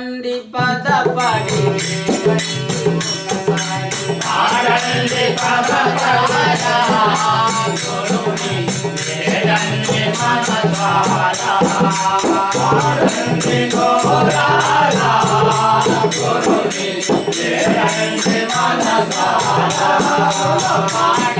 బండి పద పడి ఆడండి పద పడరా గురుని ఏడండి పద పడరా ఆడండి గోరాలా గురుని ఏడండి పద పడరా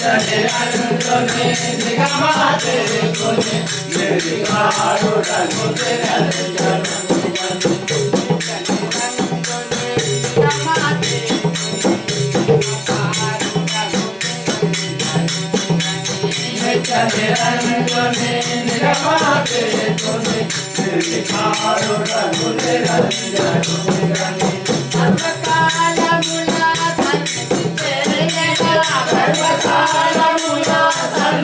চলে আনন্দে গামাতে কোনে মেরি মারো রানুতে চলে আনন্দে গামাতে কোনে মেরি মারো রানুতে রানুতে রানুতে